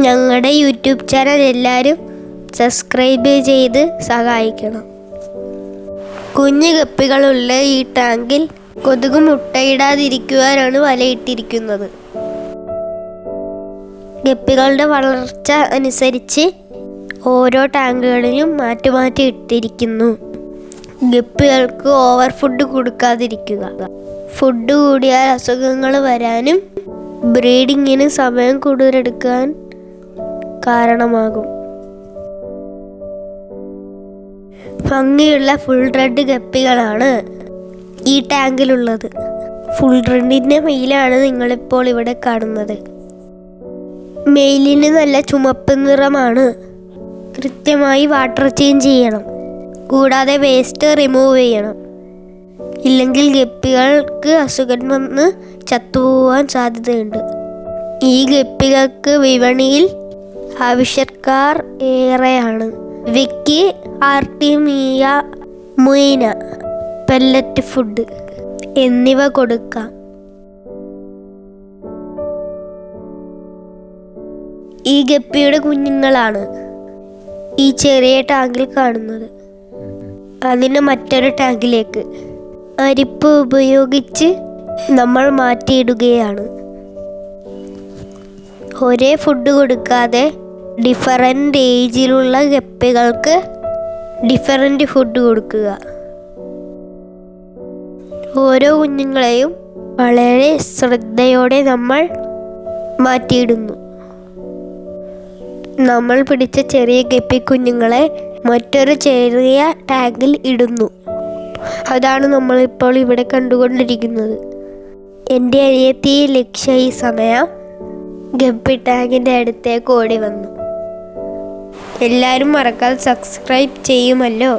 ഞങ്ങളുടെ YouTube channel എല്ലാവരും subscribe ചെയ്ത് സഹായിക്കണം. കുഞ്ഞു കപ്പികളുള്ള ഈ ടാങ്കിൽ കൊതുക് മുട്ടയിടാതിരിക്കുവാനാണ് വലയിട്ടിരിക്കുന്നത്. ഗപ്പികളുടെ വളർച്ച അനുസരിച്ച് ഓരോ ടാങ്കുകളിലും മാറ്റി മാറ്റി ഇട്ടിരിക്കുന്നു. ഗപ്പികൾക്ക് ഓവർ ഫുഡ് കൊടുക്കാതിരിക്കുക. ഫുഡ് കൂടിയാൽ അസുഖങ്ങൾ വരാനും ബ്രീഡിങ്ങിന് സമയം കൂടുതലെടുക്കാൻ കാരണമാകും. ഭംഗിയുള്ള ഫുൾ റെഡ് ഗപ്പികളാണ് ഈ ടാങ്കിലുള്ളത്. ഫുൾ റെഡിന്റെ മെയിലാണ് നിങ്ങളിപ്പോൾ ഇവിടെ കാണുന്നത്. മെയിലിന് നല്ല ചുമപ്പ് നിറമാണ്. കൃത്യമായി വാട്ടർ ചേഞ്ച് ചെയ്യണം. കൂടാതെ വേസ്റ്റ് റിമൂവ് ചെയ്യണം. ഇല്ലെങ്കിൽ ഗപ്പികൾക്ക് അസുഖം വന്ന് ചത്തുപോകാൻ സാധ്യതയുണ്ട്. ഈ ഗപ്പികൾക്ക് വിപണിയിൽ ആവശ്യക്കാർ ഏറെയാണ്. വിക്കി ആർട്ടിമിയ മുയിന പെല്ലറ്റ് ഫുഡ് എന്നിവ കൊടുക്കാം. ഈ ഗപ്പിയുടെ കുഞ്ഞുങ്ങളാണ് ഈ ചെറിയ ടാങ്കിൽ കാണുന്നത്. അതിന് മറ്റൊരു ടാങ്കിലേക്ക് അരിപ്പ് ഉപയോഗിച്ച് നമ്മൾ മാറ്റിയിടുകയാണ്. ഒരേ ഫുഡ് കൊടുക്കാതെ ഡിഫറന്റ് ഏജിലുള്ള ഗപ്പികൾക്ക് ഡിഫറെന്റ് ഫുഡ് കൊടുക്കുക. ഓരോ കുഞ്ഞുങ്ങളെയും വളരെ ശ്രദ്ധയോടെ നമ്മൾ മാറ്റിയിടുന്നു. നമ്മൾ പിടിച്ച ചെറിയ ഗപ്പി കുഞ്ഞുങ്ങളെ മറ്റൊരു ചെറിയ ടാങ്കിൽ ഇടുന്നു. അതാണ് നമ്മളിപ്പോൾ ഇവിടെ കണ്ടുകൊണ്ടിരിക്കുന്നത്. എന്റെ അനിയത്തി ലക്ഷ്യ ഈ സമയം ഗപ്പി ടാങ്കിന്റെ അടുത്തേക്ക് ഓടി വന്നു. എല്ലാവരും മറക്കാതെ സബ്സ്ക്രൈബ് ചെയ്യുമല്ലോ.